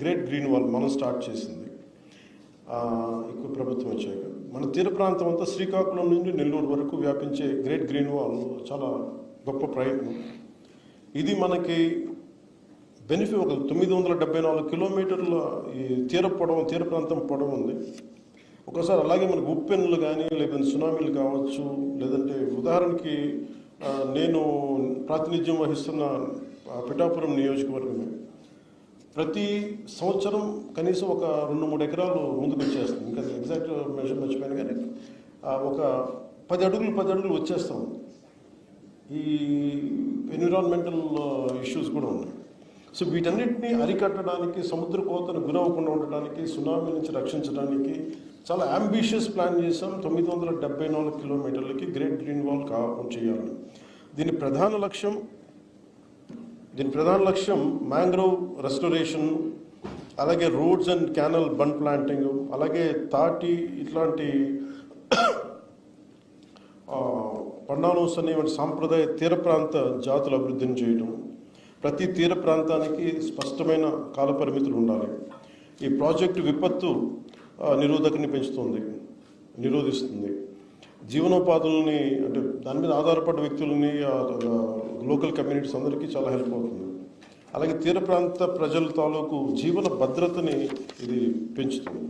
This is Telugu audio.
గ్రేట్ గ్రీన్ వాల్ మనం స్టార్ట్ చేసింది. ఎక్కువ ప్రభుత్వం వచ్చాక. మన తీర ప్రాంతం అంతా శ్రీకాకుళం నుండి నెల్లూరు వరకు వ్యాపించే గ్రేట్ గ్రీన్ వాల్ చాలా గొప్ప ప్రయత్నం. ఇది మనకి బెనిఫిట్ ఒక తొమ్మిది వందల డెబ్బై నాలుగు కిలోమీటర్ల ఈ తీర పొడవు తీర ప్రాంతం పొడవు ఉంది. ఒకసారి అలాగే మనకు ఉప్పెన్లు కానీ లేదంటే సునామీలు కావచ్చు లేదంటే ఉదాహరణకి నేను ప్రాతినిధ్యం వహిస్తున్న పిఠాపురం నియోజకవర్గమే ప్రతి సంవత్సరం కనీసం ఒక రెండు మూడు ఎకరాలు ముందుకు వచ్చేస్తుంది. ఇంకా ఎగ్జాక్ట్ మెజర్ మర్చిపోయాను కానీ ఒక పది అడుగులు పది అడుగులు వచ్చేస్తాం. ఈ ఎన్విరాన్మెంటల్ ఇష్యూస్ కూడా ఉన్నాయి. సో వీటన్నిటిని అరికట్టడానికి సముద్ర కోతను గురవ్వకుండా ఉండడానికి సునామీ నుంచి రక్షించడానికి చాలా అంబిషియస్ ప్లాన్ చేసాం తొమ్మిది వందల డెబ్బై నాలుగు కిలోమీటర్లకి గ్రేట్ గ్రీన్ వాల్ కా చేయాలని. దీని ప్రధాన లక్ష్యం దీని ప్రధాన లక్ష్యం మ్యాంగ్రోవ్ రెస్టోరేషన్ అలాగే roads and canal bund planting అలాగే తాటి ఇట్లాంటి పండానోస్ అనేటువంటి సాంప్రదాయ తీర ప్రాంత జాతుల అభివృద్ధిని చేయడం. ప్రతి తీర ప్రాంతానికి స్పష్టమైన కాలపరిమితులు ఉండాలి. ఈ ప్రాజెక్టు విపత్తు నిరోధకని పెంచుతుంది నిరోధిస్తుంది. జీవనోపాధులని అంటే దాని మీద ఆధారపడ్డ వ్యక్తులని లోకల్ కమ్యూనిటీస్ అందరికీ చాలా హెల్ప్ అవుతుంది. అలాగే తీర ప్రాంత ప్రజల తాలూకు జీవన భద్రతని ఇది పెంచుతుంది.